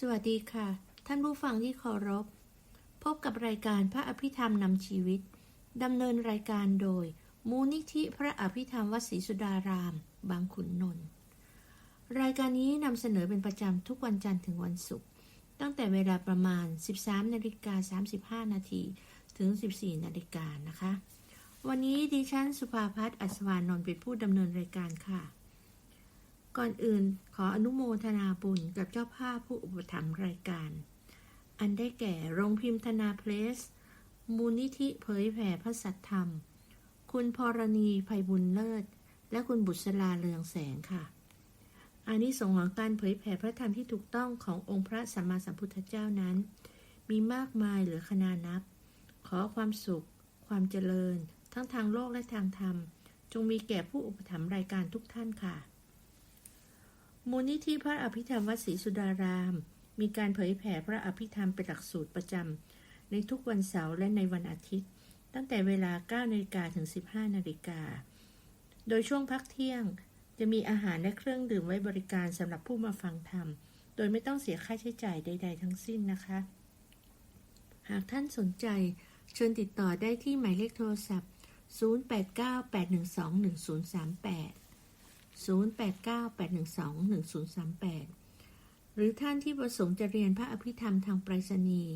สวัสดีค่ะ ท่านผู้ฟังที่เคารพ พบกับรายการพระอภิธรรมนำชีวิตดำเนินรายการโดย มูลนิธิพระอภิธรรมวดศรีสุดาราม บางขุนนนท์รายการนี้นำเสนอเป็นประจำทุกวันจันทร์ถึงวันศุกร์ตั้งแต่เวลาประมาณ 13นาฬิกา35 นาทีถึง 14นาฬิกานะคะ วันนี้ดิฉันสุภาพัฒน์อัศวานนท์เป็นผู้ดำเนินรายการค่ะ ก่อนอื่นขออนุโมทนาบุญกับเจ้าภาพผู้อุปถัมภ์รายการ อันได้แก่โรงพิมพ์ธนาเพลส มูลนิธิเผยแผ่พระสัทธรรม คุณพรณีภัยบุญเลิศ และคุณบุษราเลืองแสงค่ะอานิสงส์ของการเผยแผ่พระธรรมที่ถูกต้องขององค์พระสัมมาสัมพุทธเจ้านั้น มีมากมายเหลือขนานับ ขอความสุข ความเจริญ ทั้งทางโลกและทางธรรม จงมีแก่ผู้อุปถัมภ์รายการทุกท่านค่ะ มูลนิธิพระอภิธรรมวัดศรีสุดาราม มีการเผยแผ่พระอภิธรรมเป็นหลักสูตรประจำในทุกวันเสาร์และในวันอาทิตย์ ตั้งแต่เวลา 9นาฬิกาถึง 15นาฬิกา โดยช่วงพักเที่ยงจะมีอาหารและเครื่องดื่มไว้บริการสำหรับผู้มาฟังธรรม โดยไม่ต้องเสียค่าใช้จ่ายใด ๆ ทั้งสิ้นนะคะ หากท่านสนใจ เชิญติดต่อได้ที่หมายเลขโทรศัพท์ 0898121038 0898121038 หรือท่านที่ประสงค์จะเรียนพระอภิธรรมทางไปรษณีย์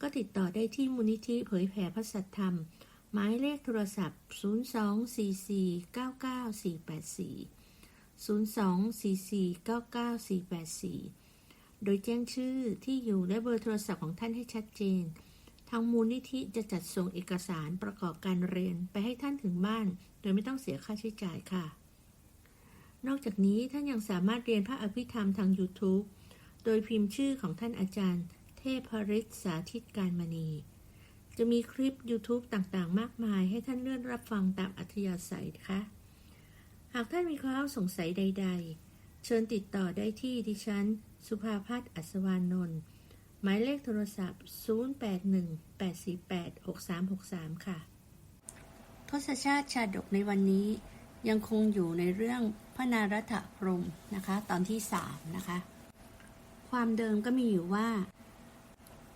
ก็ติดต่อได้ที่มูลนิธิเผยแผ่พระสัทธรรม หมายเลขโทรศัพท์ 024499484 024499484 โดยแจ้งชื่อที่อยู่และเบอร์โทรศัพท์ของท่านให้ชัดเจน ทางมูลนิธิจะจัดส่งเอกสารประกอบการเรียนไปให้ท่านถึงบ้าน โดยไม่ต้องเสียค่าใช้จ่ายค่ะ นอกจากนี้ท่านยังสามารถเรียนพระอภิธรรมทาง YouTube โดยพิมพ์ชื่อของท่านอาจารย์ เทพฤทธิ์สาธิตการมณี จะมีคลิป YouTube ต่างๆ มากมายให้ท่านเลื่อนรับฟังตามอัธยาศัยนะคะ หากท่านมีความสงสัยใด ๆ เชิญติดต่อได้ที่ดิฉัน สุภาพัฒน์อัศวานนท์หมายเลขโทรศัพท์ 0818486363 ค่ะ ทศชาติชาดกในวันนี้ ยังคงอยู่ในเรื่องพระนารัตพรมนะคะ ตอนที่สามนะคะ ความเดิมก็มีอยู่ว่า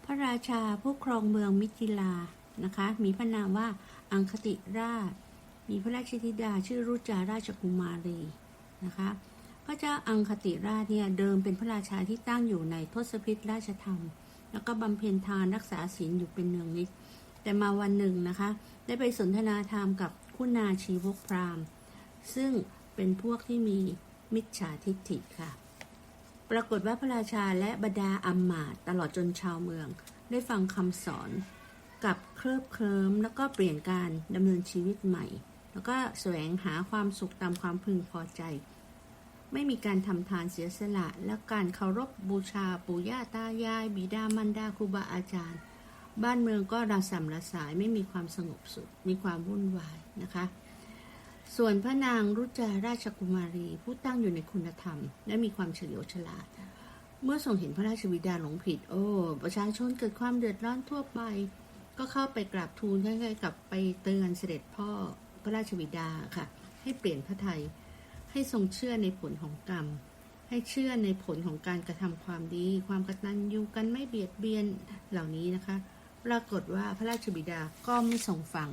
พระราชาผู้ครองเมืองมิถิลานะคะ มีพระนามว่าอังคติราช มีพระราชธิดาชื่อรุจาราชกุมารีนะคะ พระเจ้าอังคติราชเนี่ยเดิมเป็นพระราชาที่ตั้งอยู่ในทศพิธราชธรรม แล้วก็บำเพ็ญทานรักษาศีลอยู่เป็นเนืองนิดแต่มาวันหนึ่งนะคะ ได้ไปสนทนาธรรมกับคุณาชีวกพราหมณ์ ซึ่งเป็นพวกที่มีมิจฉาทิฏฐิค่ะ ปรากฏว่าพระราชาและบรรดาอัมมาตย์ตลอดจนชาวเมือง ได้ฟังคำสอนกับเคลิบเคลิ้มแล้วก็เปลี่ยนการดำเนินชีวิตใหม่ แล้วก็แสวงหาความสุขตามความพึงพอใจ ไม่มีการทำทานเสียสละ และการเคารพบูชาปู่ย่าตายาย บิดามารดาครูบาอาจารย์ บ้านเมืองก็ระสำระสายไม่มีความสงบสุขมีความวุ่นวายนะคะ ส่วนพระนางรุจาราชกุมารี ผู้ตั้งอยู่ในคุณธรรม และมีความเฉลียวฉลาด เมื่อทรงเห็นพระราชบิดาหลงผิด โอ้ ประชาชนเกิดความเดือดร้อนทั่วไป ก็เข้าไปกราบทูลคล้ายๆกับไปเตือนเสด็จพ่อพระราชบิดาค่ะ ให้เปลี่ยนพระไทย ให้ทรงเชื่อในผลของกรรม ให้เชื่อในผลของการกระทำความดี ความกตัญญูกันไม่เบียดเบียนเหล่านี้นะคะ ปรากฏว่าพระราชบิดาก็ไม่ทรงฟัง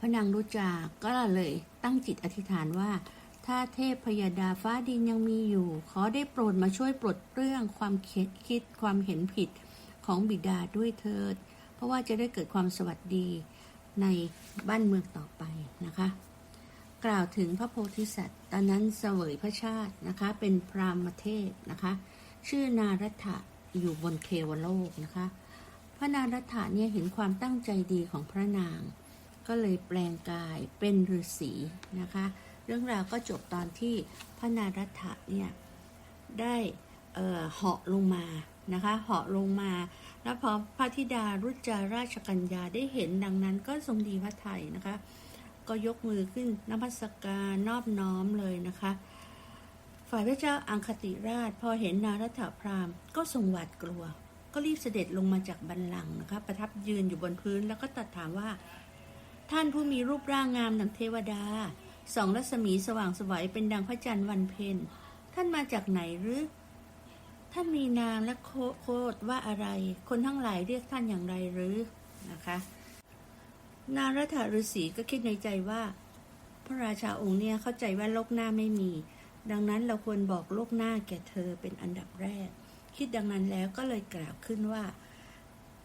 พระนางรุจาก็เลยตั้งจิตอธิษฐานว่า ถ้าเทพพยาดาฟ้าดินยังมีอยู่ ขอได้โปรดมาช่วยปลดเปลื้องความคิดคิดความเห็นผิดของบิดาด้วยเถิด เพราะว่าจะได้เกิดความสวัสดีในบ้านเมืองต่อไปนะคะ กล่าวถึงพระโพธิสัตว์ ตอนนั้นเสวยพระชาตินะคะ เป็นพรามเทพนะคะ ชื่อนารัฐะอยู่บนเทวโลกนะคะ พระนารัฐะเนี่ยเห็นความตั้งใจดีของพระนาง ก็เลยแปลงกายเป็นฤาษีนะคะ เรื่องราวก็จบตอนที่พระนารัฐะเนี่ยได้เหาะลงมานะคะเหาะลงมา แล้วพอพระธิดารุจาราชกัญญาได้เห็นดังนั้นก็ทรงดีพระไทยนะคะ ก็ยกมือขึ้นนมัสการนอบน้อมเลยนะคะ ฝ่ายพระเจ้าอังคติราช พอเห็นนารัฐพราหมณ์ก็ทรงหวาดกลัว ก็รีบเสด็จลงมาจากบัลลังนะคะ ประทับยืนอยู่บนพื้นแล้วก็ตรัสถามว่า ท่านผู้มีรูปร่างงามดังเทวดาสองรัศมีสว่างสวัยเป็นดังพระจันทร์วันเพ็ญท่านมาจากไหนหรือ ท่านมีนามและโคโคดว่าอะไร คนทั้งหลายเรียกท่านอย่างไรหรือนะคะ นารถฤาษีก็คิดในใจว่า พระราชาองค์เนี่ยเข้าใจว่าโลกหน้าไม่มี ดังนั้นเราควรบอกโลกหน้าแก่เธอเป็นอันดับแรก คิดดังนั้นแล้วก็เลยกล่าวขึ้นว่า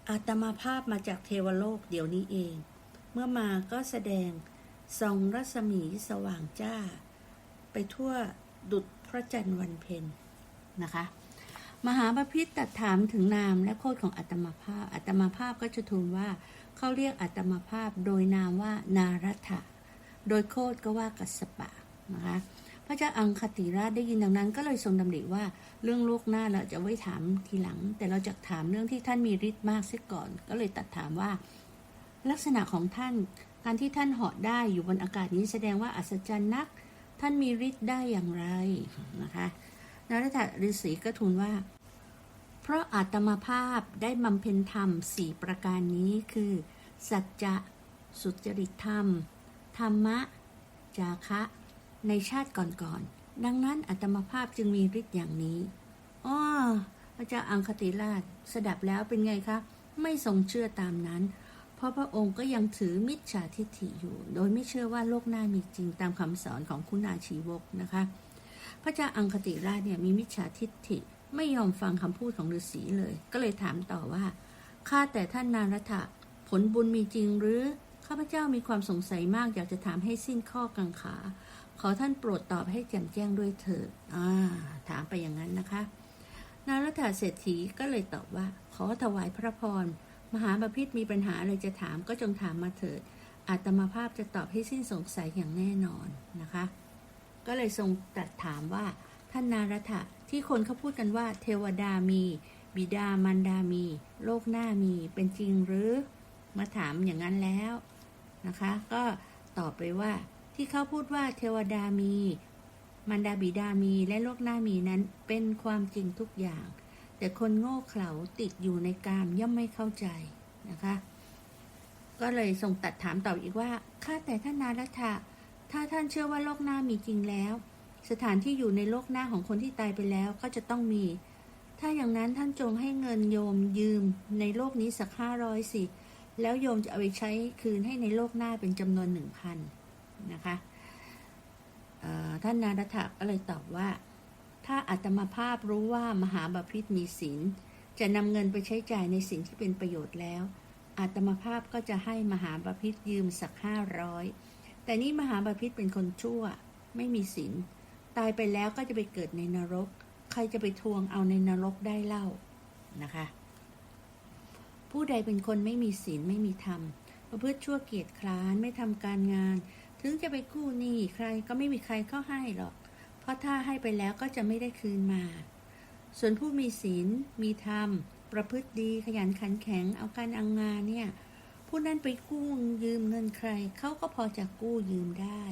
อาตมาภาพมาจากเทวโลกเดี๋ยวนี้เอง เมื่อมาก็แสดงส่องรัศมีสว่างจ้า ไปทั่วดุจพระจันทร์วันเพ็ญนะคะ มหาบพิตรตรัดถามถึงนามและโคดของอาตมาภาพอาตมาภาพก็จะทูลว่าเขาเรียกอาตมาภาพโดยนามว่านารัฐะโดยโคดก็ว่ากัสสปะนะคะพระเจ้าอังคติราชได้ยินดังนั้น ก็เลยทรงดำริว่าเรื่องโลกหน้าเราจะไว้ถามทีหลัง แต่เราจะถามเรื่องที่ท่านมีฤทธิ์มากเสียก่อน ก็เลยตัดถามว่า ลักษณะของท่าน การที่ท่านเหาะได้อยู่บนอากาศนี้แสดงว่าอัศจรรย์นัก ท่านมีฤทธิ์ได้อย่างไรนะคะนารถฤาษีก็ทูลว่า เพราะอาตมาภาพได้บำเพ็ญธรรมสี่ประการนี้คือ สัจจะ สุจริตธรรม ธรรมะ จาคะ ในชาติก่อนๆ ดังนั้นอาตมาภาพจึงมีฤทธิ์อย่างนี้อ้อพระเจ้าอังคติราชสดับแล้วเป็นไงคะ ไม่ทรงเชื่อตามนั้น เพราะพระองค์ก็ยังถือมิจฉาทิฏฐิอยู่ โดยไม่เชื่อว่าโลกหน้ามีจริงตามคำสอนของคุณาชีวกนะคะ พระเจ้าอังคติราชเนี่ยมีมิจฉาทิฏฐิไม่ยอมฟังคำพูดของฤาษีเลย ก็เลยถามต่อว่าข้าแต่ท่านนารถะผลบุญมีจริงหรือข้าพเจ้ามีความสงสัยมากอยากจะถามให้สิ้นข้อกังขา ขอท่านโปรดตอบให้แจ่มแจ้งด้วยเถิดอ่าถามไปอย่างนั้นนะคะ นารถะเศรษฐีก็เลยตอบว่า ขอถวายพระพร มหาบพิตรมีปัญหาอะไรจะถามก็จงถามมาเถิดอาตมาภาพจะตอบให้สิ้นสงสัยอย่างแน่นอนนะคะ ก็เลยทรงตรัสถามว่าท่านนารถะที่คนเขาพูดกันว่าเทวดามี บิดามารดามี โลกหน้ามีเป็นจริงหรือมาถามอย่างนั้นแล้วนะคะ ก็ตอบไปว่าที่เขาพูดว่าเทวดามีมารดาบิดามีและโลกหน้ามีนั้นเป็นความจริงทุกอย่าง แต่คนโง่เขลาติดอยู่ในกามย่อมไม่เข้าใจนะคะ ก็เลยทรงตัดถามตอบอีกว่าข้าแต่ท่านนารถะถ้าท่านเชื่อว่าโลกหน้ามีจริงแล้ว สถานที่อยู่ในโลกหน้าของคนที่ตายไปแล้วก็จะต้องมี ถ้าอย่างนั้นท่านจงให้เงินโยมยืมในโลกนี้สักห้าร้อยสิแล้วโยมจะเอาไปใช้คืนให้ในโลกหน้าเป็นจำนวนหนึ่งพันนะคะท่านนารัตถะก็เลยตอบว่า ถ้าอาตมาภาพรู้ว่ามหาบาพิตรมีศีลจะนำเงินไปใช้จ่ายในสิ่งที่เป็นประโยชน์แล้ว อาตมาภาพก็จะให้มหาบาพิตรยืมสักห้าร้อยแต่นี่มหาบาพิตรเป็นคนชั่ว ไม่มีศีลตายไปแล้วก็จะไปเกิดในนรก ใครจะไปทวงเอาในนรกได้เล่านะคะ ผู้ใดเป็นคนไม่มีศีลไม่มีธรรมประพฤติชั่วเกียรติคร้านไม่ทำการงาน ถึงจะไปกู้หนี้ใครก็ไม่มีใครเข้าให้หรอก เพราะถ้าให้ไปแล้วก็จะไม่ได้คืนมา ส่วนผู้มีศีล มีธรรม ประพฤติดีขยันขันแข็งเอาการอางานเนี่ย ผู้นั้นไปกู้ยืมเงินใคร เขาก็พอจะกู้ยืมได้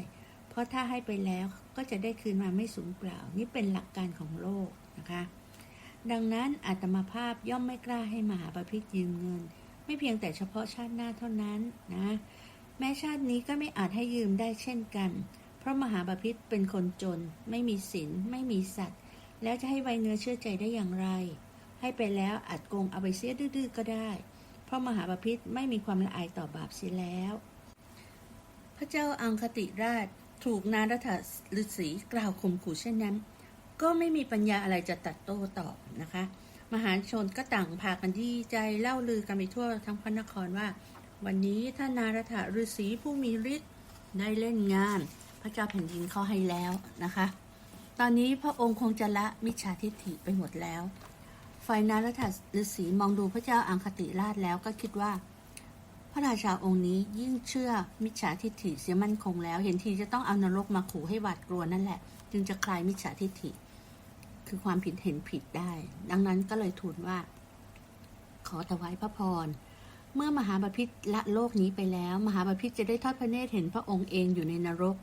เพราะถ้าให้ไปแล้วก็จะได้คืนมาไม่สูญเปล่า นี่เป็นหลักการของโลกนะคะ ดังนั้นอาตมาภาพย่อมไม่กล้าให้มหาปพิตรยืมเงิน ไม่เพียงแต่เฉพาะชาติหน้าเท่านั้นนะ แม้ชาตินี้ก็ไม่อาจให้ยืมได้เช่นกันเพราะมหาปพิตรเป็นคนจน ไม่มีศีลไม่มีสัตว์ แล้วจะให้ไวเนื้อเชื่อใจได้อย่างไร ให้ไปแล้วอาจโกงเอาไปเสียดื้อๆก็ได้ เพราะมหาปพิตรไม่มีความละอายต่อบาปเสียแล้ว พระเจ้าอังคติราชถูกนารถฤาษีกล่าวข่มขู่เช่นนั้น ก็ไม่มีปัญญาอะไรจะตัดโต้ตอบนะคะ มหาชนก็ต่างพากันดีใจเล่าลือกันไปทั่วทั้งพระนครว่า วันนี้ท่านนารถฤาษีผู้มีฤทธิ์ได้เล่นงาน พระเจ้าแผ่นดินเขาให้แล้วนะคะ ตอนนี้พระองค์คงจะละมิจฉาทิฏฐิไปหมดแล้วฝ่ายนารถฤษีมองดูพระเจ้าอังคติราชแล้วก็คิดว่า พระราชาองค์นี้ยิ่งเชื่อมิจฉาทิฏฐิเสียมั่นคงแล้ว เห็นทีจะต้องเอานรกมาขู่ให้หวาดกลัวนั่นแหละ จึงจะคลายมิจฉาทิฏฐิ คือความผิดเห็นผิดได้ ดังนั้นก็เลยทูลว่า ขอถวายพระพรเมื่อมหาบพิตรละโลกนี้ไปแล้ว มหาบพิตรจะได้ทอดพระเนตรเห็นพระองค์เองอยู่ในนรก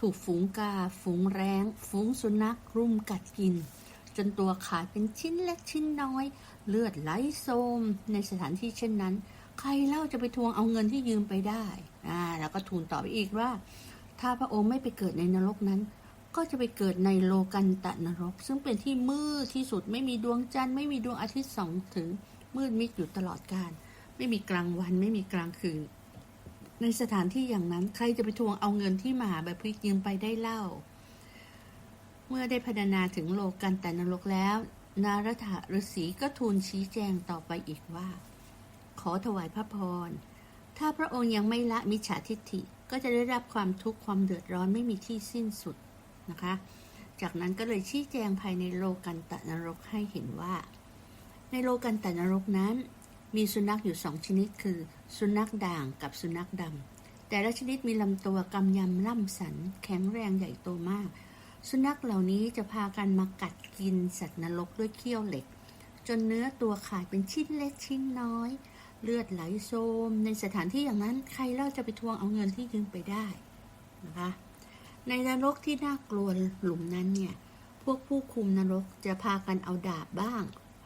ถูกฝูงกา ฝูงแรงฝูงสุนัขรุมกัดกิน จนตัวขาดเป็นชิ้นเล็กชิ้นน้อย เลือดไหลโซม ในสถานที่เช่นนั้น ใครเล่าจะไปทวงเอาเงินที่ยืมไปได้อ่าแล้วก็ทูลต่อไปอีกว่า ถ้าพระองค์ไม่ไปเกิดในนรกนั้น ก็จะไปเกิดในโลกันตะนรก ซึ่งเป็นที่มืดที่สุดไม่มีดวงจันทร์ไม่มีดวงอาทิตย์สองถึงมืดมิดอยู่ตลอดกาลไม่มีกลางวันไม่มีกลางคืน ในสถานที่อย่างนั้นใครจะไปทวงเอาเงินที่มหาบพิตยืมไปได้เล่า เมื่อได้พรรณนาถึงโลกันตะนรกแล้ว นารถะฤษีก็ทูลชี้แจงต่อไปอีกว่า ขอถวายพระพร ถ้าพระองค์ยังไม่ละมิจฉาทิฏฐิก็จะได้รับความทุกข์ความเดือดร้อนไม่มีที่สิ้นสุดนะคะ จากนั้นก็เลยชี้แจงภายในโลกันตะนรกให้เห็นว่า ในโลกันตะนรกนั้น มีสุนัขอยู่สองชนิดคือ สุนัขด่างกับสุนัขดำ แต่ละชนิดมีลำตัวกำยำล่ำสัน แข็งแรงใหญ่โตมาก สุนัขเหล่านี้จะพากันมากัดกินสัตว์นรกด้วยเขี้ยวเหล็ก จนเนื้อตัวขาดเป็นชิ้นเล็กชิ้นน้อย เลือดไหลโซม ในสถานที่อย่างนั้นใครเล่าจะไปทวงเอาเงินที่ยืมไปได้นะคะในนรกที่น่ากลัวหลุมนั้นเนี่ย พวกผู้คุมนรกจะพากันเอาดาบบ้าง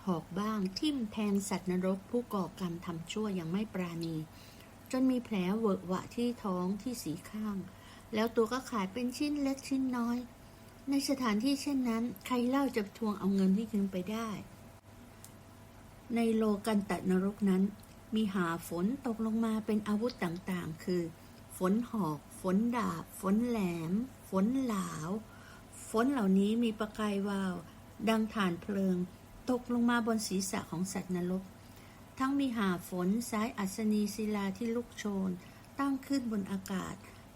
หอกบ้าง ทิ่มแทงสัตว์นรกผู้ก่อกรรมทำชั่วอย่างไม่ปราณี จนมีแผลเวอะหวะที่ท้องที่สีข้าง แล้วตัวก็ขาดเป็นชิ้นเล็กชิ้นน้อย ในสถานที่เช่นนั้น ใครเล่าจะทวงเอาเงินที่ยืมไปได้ ในโลกันตะนรกนั้น มีหาฝนตกลงมาเป็นอาวุธต่างๆ คือ ฝนหอก ฝนดาบ ฝนแหลม ฝนหลาว ฝนเหล่านี้มีประกายวาว ดังฐานเพลิง ตกลงมาบนศีรษะของสัตว์นรก ทั้งมีหาฝนสายอัศนีศิลาที่ลุกโชน ตั้งขึ้นบนอากาศ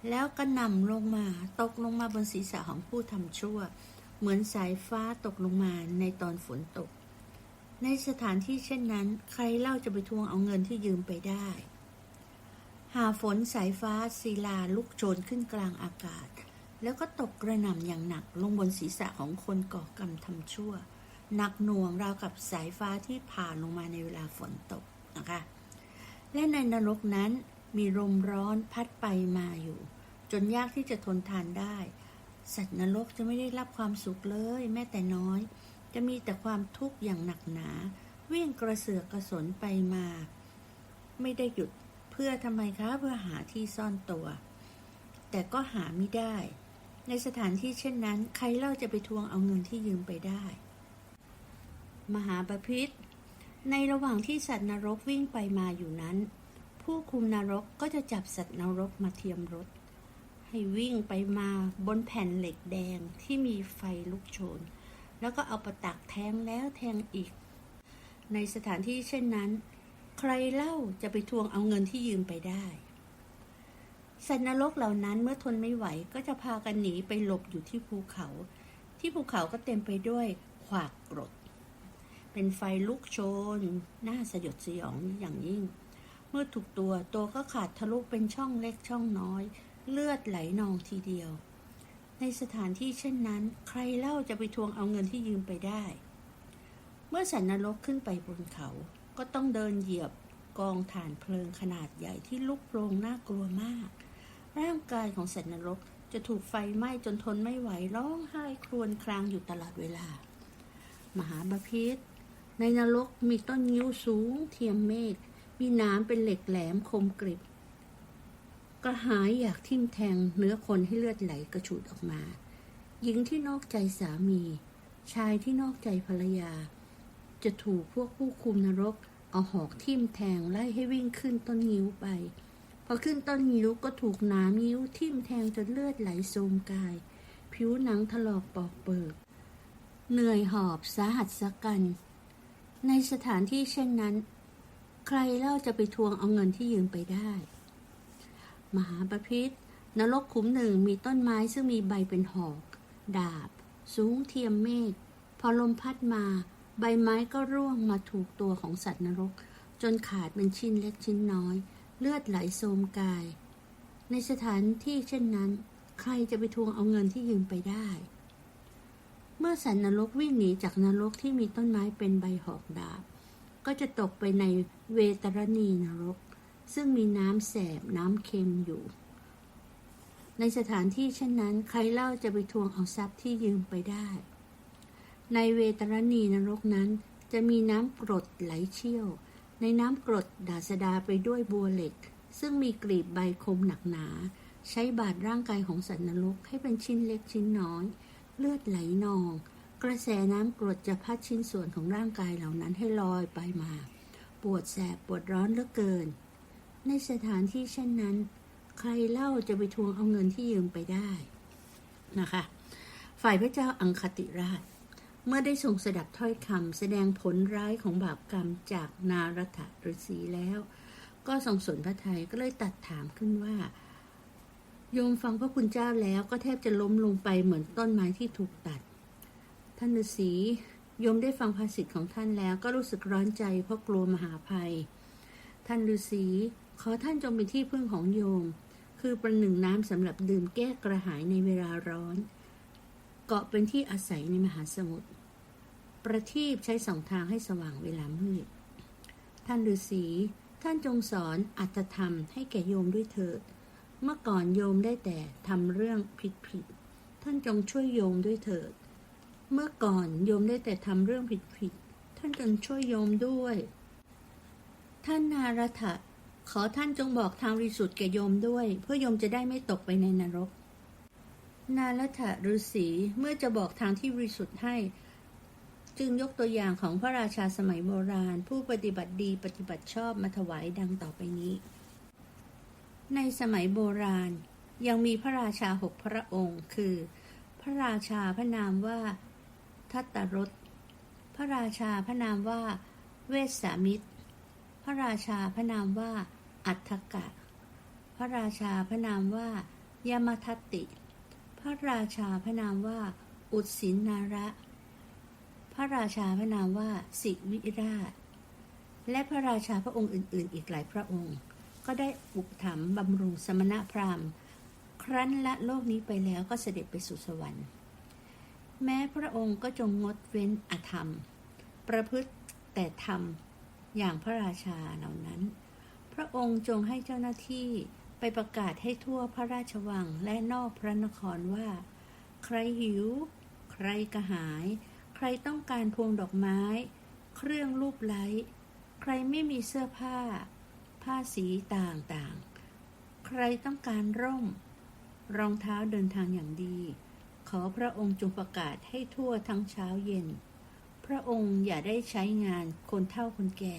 แล้วกระหน่ำลงมาตกลงมาบนศีรษะของผู้ทำชั่ว เหมือนสายฟ้าตกลงมาในตอนฝนตก ในสถานที่เช่นนั้น ใครเล่าจะไปทวงเอาเงินที่ยืมไปได้ หาฝนสายฟ้าศิลาลุกโชนขึ้นกลางอากาศ แล้วก็ตกกระหน่ำอย่างหนักลงบนศีรษะของคนก่อกรรมทำชั่ว หนักหน่วงราวกับสายฟ้าที่ผ่านลงมาในเวลาฝนตกนะคะ และในนรกนั้นมีลมร้อนพัดไปมาอยู่ จนยากที่จะทนทานได้ สัตว์นรกจะไม่ได้รับความสุขเลย แม้แต่น้อย จะมีแต่ความทุกข์อย่างหนักหนา วิ่งกระเสือกกระสนไปมา ไม่ได้หยุดเพื่อทำไมคะเพื่อหาที่ซ่อนตัว แต่ก็หาไม่ได้ ในสถานที่เช่นนั้น ใครเล่าจะไปทวงเอาเงินที่ยืมไปได้ มหาบพิษในระหว่างที่สัตว์นรกวิ่งไปมาอยู่นั้น ผู้คุมนรกก็จะจับสัตว์นรกมาเทียมรถ ให้วิ่งไปมาบนแผ่นเหล็กแดงที่มีไฟลุกโชน แล้วก็เอาประตักแทงแล้วแทงอีก ในสถานที่เช่นนั้น ใครเล่าจะไปทวงเอาเงินที่ยืมไปได้ สัตว์นรกเหล่านั้นเมื่อทนไม่ไหวก็จะพากันหนีไปหลบอยู่ที่ภูเขา ที่ภูเขาก็เต็มไปด้วยขวากกรด เป็นไฟลุกโชน น่าสยดสยองอย่างยิ่ง เมื่อถูกตัวตัวก็ขาดทะลุเป็นช่องเล็กช่องน้อย เลือดไหลนองทีเดียว ในสถานที่เช่นนั้น ใครเล่าจะไปทวงเอาเงินที่ยืมไปได้ เมื่อสันนรกขึ้นไปบนเขา ก็ต้องเดินเหยียบกองถ่านเพลิงขนาดใหญ่ที่ลุกโพลงน่ากลัวมาก ร่างกายของสัตว์นรกจะถูกไฟไหม้จนทนไม่ไหวร้องไห้ครวญครางอยู่ตลอดเวลา มหาบพิษ ในนรกมีต้นงิ้วสูงเทียมเมฆ มีน้ำเป็นเหล็กแหลมคมกริบ กระหายอยากทิ่มแทงเนื้อคนให้เลือดไหลกระฉูดออกมา หญิงที่นอกใจสามี ชายที่นอกใจภรรยา จะถูกพวกผู้คุมนรก เอาหอกทิ่มแทงไล่ให้วิ่งขึ้นต้นงิ้วไป พอขึ้นต้นงิ้วก็ถูกน้ำงิ้วทิ่มแทงจนเลือดไหลโสมกาย ผิวหนังถลอกปอกเปิก เหนื่อยหอบสาหัสสักกัน ในสถานที่เช่นนั้น ใครเล่าจะไปทวงเอาเงินที่ยืมไปได้ มหาปพิษนรกขุมหนึ่งมีต้นไม้ซึ่งมีใบเป็นหอก ดาบ สูงเทียมเมฆพอลมพัดมา ใบไม้ก็ร่วงมาถูกตัวของสัตว์นรก จนขาดเป็นชิ้นเล็กชิ้นน้อย เลือดไหลโสมกาย ในสถานที่เช่นนั้น ใครจะไปทวงเอาเงินที่ยืมไปได้ มื่อสัตว์นรกวิ่งหนีจากนรกที่มีต้นไม้เป็นใบหอกดาบ ก็จะตกไปในเวตรณีนรก ซึ่งมีน้ำแสบน้ำเค็มอยู่ ในสถานที่เช่นนั้น ใครเล่าจะไปทวงเอาทรัพย์ที่ยืมไปได้ ในเวตรณีนรกนั้นจะมีน้ำกรดไหลเชี่ยว ในน้ำกรดดาษดาไปด้วยบัวเหล็ก ซึ่งมีกลีบใบคมหนักหนา ใช้บาดร่างกายของสัตว์นรกให้เป็นชิ้นเล็กชิ้นน้อย เลือดไหลนอง กระแสน้ำกรดจะพัดชิ้นส่วนของร่างกายเหล่านั้นให้ลอยไปมา ปวดแสบปวดร้อนเหลือเกิน ในสถานที่เช่นนั้น ใครเล่าจะไปทวงเอาเงินที่ยืมไปได้นะคะ ฝ่ายพระเจ้าอังคติราช เมื่อได้ทรงสดับถ้อยคำแสดงผลร้ายของบาปกรรมจากนารัฐฤาษีแล้ว ก็ทรงสนพระทัยก็เลยตัดถามขึ้นว่า โยมฟังพระคุณเจ้าแล้วก็แทบจะล้มลงไปเหมือนต้นไม้ที่ถูกตัด ท่านฤาษีโยมได้ฟังภาษิตของท่านแล้วก็รู้สึกร้อนใจเพราะกลัวมหาภัย ท่านฤาษีขอท่านจงเป็นที่พึ่งของโยม คือประหนึ่งน้ำสำหรับดื่มแก้กระหายในเวลาร้อน เกาะเป็นที่อาศัยในมหาสมุทรประทีปใช้สองทางให้สว่างเวลามืด ท่านฤาษีท่านจงสอนอัตธรรมให้แก่โยมด้วยเถิด เมื่อก่อนโยมได้แต่ทำเรื่องผิดผิดๆ ท่านจงช่วยโยมด้วยเถิด เมื่อก่อนโยมได้แต่ทำเรื่องผิดผิดๆ ท่านจงช่วยโยมด้วย ท่านนารถะขอท่านจงบอกทางริสุทธิ์แก่โยมด้วย เพื่อโยมจะได้ไม่ตกไปในนรก นารถะฤาษีเมื่อจะบอกทางที่ริสุทธิ์ให้ จึงยกตัวอย่างของพระราชาสมัยโบราณ ผู้ปฏิบัติดีปฏิบัติชอบมาถวายดังต่อไปนี้ ในสมัยโบราณยังมีพระราชาหกพระองค์ คือ พระราชาพระนามว่า ทัตตรสพระราชาพระนามว่า เวสสามิตร พระราชาพระนามว่า อัฏฐกะ พระราชาพระนามว่ายามทัตติ พระราชาพระนามว่า อุดสินนาระ พระราชาพระนามว่าสิวิราช และพระราชาพระองค์อื่น ๆ อีกหลายพระองค์ ก็ได้อุปถัมภ์บำรุงสมณะพราหมณ์ ครั้นละโลกนี้ไปแล้วก็เสด็จไปสู่สวรรค์ แม้พระองค์ก็จงงดเว้นอธรรม ประพฤติแต่ธรรมอย่างพระราชาเหล่านั้น พระองค์จงให้เจ้าหน้าที่ไปประกาศให้ทั่วพระราชวังและนอกพระนครว่า ใครหิว ใครกระหาย ใครต้องการพวงดอกไม้ เครื่องรูปไล้ ใครไม่มีเสื้อผ้า ผ้าสีต่างๆ ใครต้องการร่ม รองเท้าเดินทางอย่างดี ขอพระองค์จงประกาศให้ทั่วทั้งเช้าเย็น พระองค์อย่าได้ใช้งานคนเฒ่าคนแก่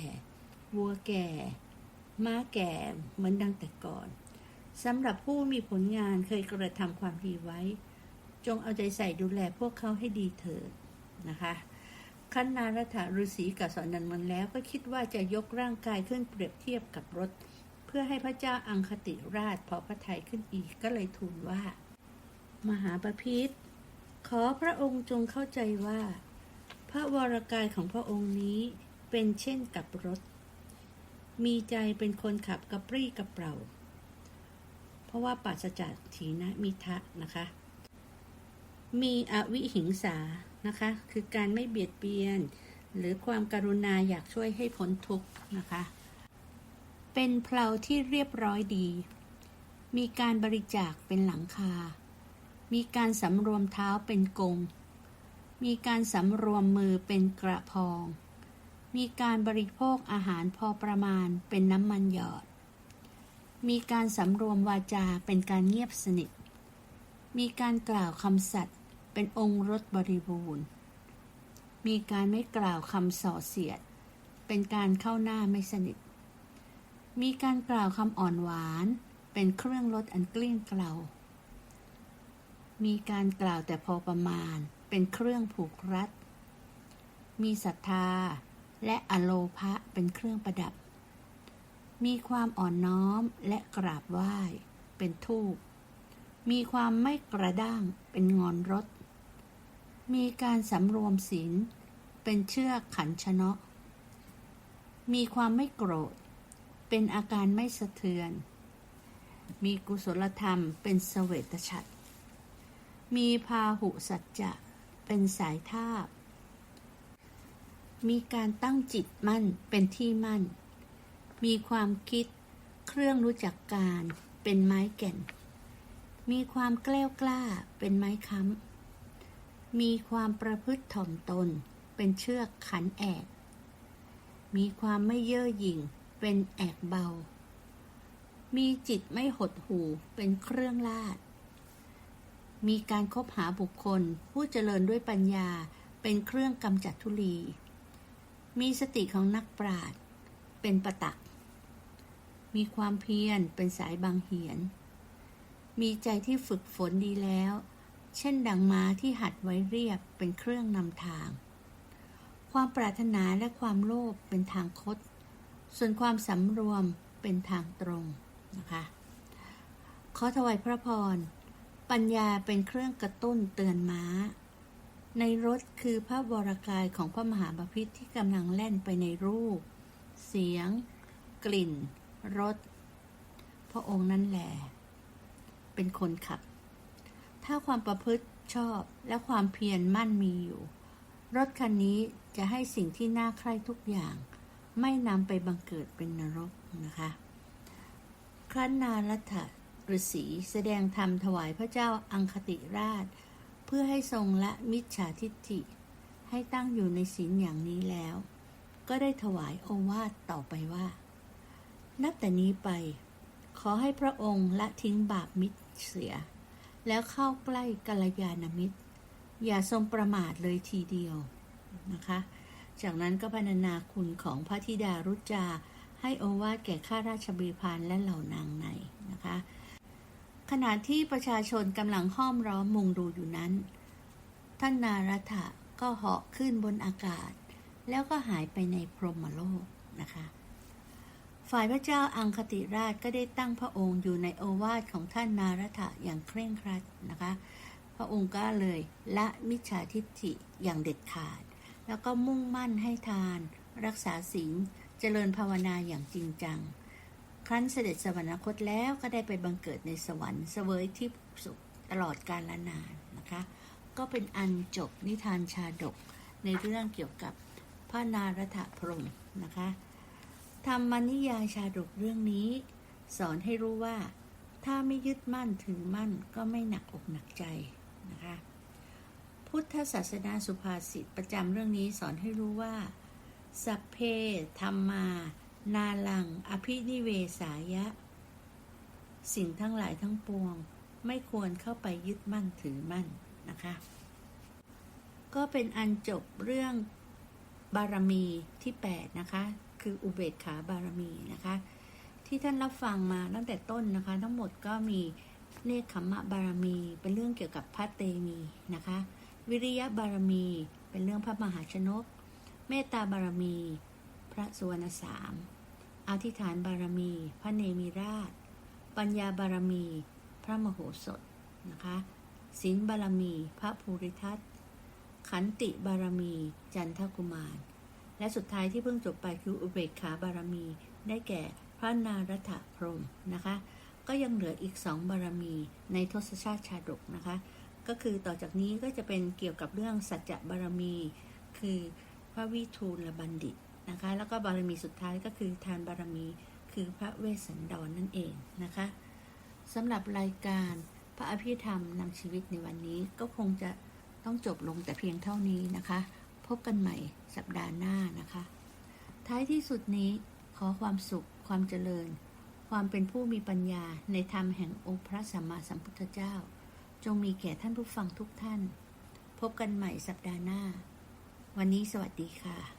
วัวแก่ ม้าแก่เหมือนดังแต่ก่อนสำหรับผู้มีผลงานเคยกระทำความดีไว้ จงเอาใจใส่ดูแลพวกเขาให้ดีเถิดนะคะ คันนารัฐฤาษีกับสอนนันมันแล้วก็คิดว่าจะยกร่างกายขึ้นเปรียบเทียบกับรถ เพื่อให้พระเจ้าอังคติราชพอพระทัยขึ้นอีกก็เลยทูลว่า มหาปพิธขอพระองค์จงเข้าใจว่า พระวรกายของพระองค์นี้เป็นเช่นกับรถ มีใจเป็นคนขับกระปรี้กระเปร่าเพราะว่าปราศจากถีนะมิทะนะคะ มีอวิหิงสา นะคะ คือการไม่เบียดเบียน หรือความการุณาอยากช่วยให้พ้นทุกข์นะคะ เป็นเพลาที่เรียบร้อยดี มีการบริจาคเป็นหลังคา มีการสำรวมเท้าเป็นกง มีการสำรวมมือเป็นกระพอง มีการบริโภคอาหารพอประมาณเป็นน้ำมันหยอด มีการสำรวมวาจาเป็นการเงียบสนิทมีการกล่าวคำสัตย์ เป็นองค์รสบริบูรณ์ มีการไม่กล่าวคำส่อเสียด เป็นการเข้าหน้าไม่สนิท มีการกล่าวคำอ่อนหวาน เป็นเครื่องลดอันเกลี้ยงเกลามีการกล่าวแต่พอประมาณ เป็นเครื่องผูกรัด มีศรัทธาและอโลภะเป็นเครื่องประดับ มีความอ่อนน้อมและกราบไหว้ เป็นทูปมีความไม่กระด้างเป็นงอนรถ มีการสำรวมศีลเป็นเชือกขันชนะ มีความไม่โกรธ เป็นอาการไม่สะเทือน มีกุศลธรรมเป็นเสเวตฉัตรมีพาหุสัจจะเป็นสายทาบ มีการตั้งจิตมั่นเป็นที่มั่น มีความคิดเครื่องรู้จักการเป็นไม้แก่น มีความแกล้วกล้าเป็นไม้ค้ำ มีความประพฤติถ่อมตน เป็นเชือกขันแอก มีความไม่เย่อหยิ่ง เป็นแอกเบา มีจิตไม่หดหู่ เป็นเครื่องลาด มีการคบหาบุคคล ผู้เจริญด้วยปัญญา เป็นเครื่องกำจัดทุลี มีสติของนักปราชญ์เป็นประตัก มีความเพียรเป็นสายบางเหียน มีใจที่ฝึกฝนดีแล้ว เช่นดังม้าที่หัดไว้เรียบเป็นเครื่องนำทาง ความปรารถนาและความโลภเป็นทางคด ส่วนความสำรวมเป็นทางตรงนะคะขอถวายพระพร ปัญญาเป็นเครื่องกระตุ้นเตือนม้า ในรถคือพระวรากายของพระมหาบพิตรที่กำลังแล่นไปในรูป เสียง กลิ่นรสพระองค์นั่นแหละเป็นคนขับ ถ้าความประพฤติชอบและความเพียรมั่นมีอยู่ รถคันนี้จะให้สิ่งที่น่าใคร่ทุกอย่าง ไม่นำไปบังเกิดเป็นนรกนะคะ ครั้นนารัตฤษีแสดงธรรมถวายพระเจ้าอังคติราช เพื่อให้ทรงละมิจฉาทิฏฐิ ให้ตั้งอยู่ในศีลอย่างนี้แล้ว ก็ได้ถวายโอวาทต่อไปว่า นับแต่นี้ไป ขอให้พระองค์ละทิ้งบาปมิตรเสีย แล้วเข้าใกล้กัลยาณมิตร อย่าทรงประมาทเลยทีเดียวนะคะ จากนั้นก็พรรณนาคุณของพระธิดารุจา ให้โอวาทแก่ข้าราชบริพารและเหล่านางในนะคะ ขณะที่ประชาชนกำลังห้อมล้อมมุงดูอยู่นั้น ท่านนารัฐะก็เหาะขึ้นบนอากาศ แล้วก็หายไปในพรหมโลกนะคะ ฝ่ายพระเจ้าอังคติราชก็ได้ตั้งพระองค์อยู่ในโอวาทของท่านนารัฐะอย่างเคร่งครัดนะคะ พระองค์ก็เลยละมิจฉาทิฏฐิอย่างเด็ดขาด แล้วก็มุ่งมั่นให้ทาน รักษาศีลเจริญภาวนาอย่างจริงจัง ครั้นเสด็จสวรรคตแล้วก็ได้ไปบังเกิดในสวรรค์เสวยที่สุขตลอดกาลนานนะคะ ก็เป็นอันจบนิทานชาดกในเรื่องเกี่ยวกับพระนารถะพรหมนะคะ ธรรมนิยายชาดกเรื่องนี้ สอนให้รู้ว่า ถ้าไม่ยึดมั่นถือมั่นก็ไม่หนักอกหนักใจนะคะ พุทธศาสนาสุภาษิตประจำเรื่องนี้สอนให้รู้ว่า สัพเพธรรมา นาลัง อภินิเวสายะ สิ่งทั้งหลายทั้งปวง ไม่ควรเข้าไปยึดมั่นถือมั่นนะคะ ก็เป็นอันจบเรื่องบารมีที่ 8 นะคะ คืออุเบกขาบารมีนะคะ ที่ท่านรับฟังมาตั้งแต่ต้นนะคะ ทั้งหมดก็มีเนคขมมะบารมี เป็นเรื่องเกี่ยวกับพระเตมีนะคะ วิริยะบารมี เป็นเรื่องพระมหาชนก เมตตาบารมี พระสุวรรณสามอธิษฐานบารมี พระเนมิราช ปัญญาบารมี พระมโหสถนะคะศีลบารมี พระภูริทัตขันติบารมี จันทกุมาร และสุดท้ายที่เพิ่งจบไปคืออุเบกขาบารมี ได้แก่พระนารัตพรหมนะคะ ก็ยังเหลืออีกสองบารมีในทศชาติชาดกนะคะ ก็คือต่อจากนี้ก็จะเป็นเกี่ยวกับเรื่องสัจจะบารมี คือพระวิทูลบัณฑิตนะคะ แล้วก็บารมีสุดท้ายก็คือทานบารมีคือพระเวสสันดรนนั่นเองนะคะสำหรับรายการพระอภิธรรมนำชีวิตในวันนี้ก็คงจะต้องจบลงแต่เพียงเท่านี้นะคะ พบกันใหม่สัปดาห์หน้านะคะ ท้ายที่สุดนี้ขอความสุข ความเจริญ ความเป็นผู้มีปัญญาในธรรมแห่งองค์พระสัมมาสัมพุทธเจ้า จงมีแก่ท่านผู้ฟังทุกท่าน พบกันใหม่สัปดาห์หน้า วันนี้สวัสดีค่ะ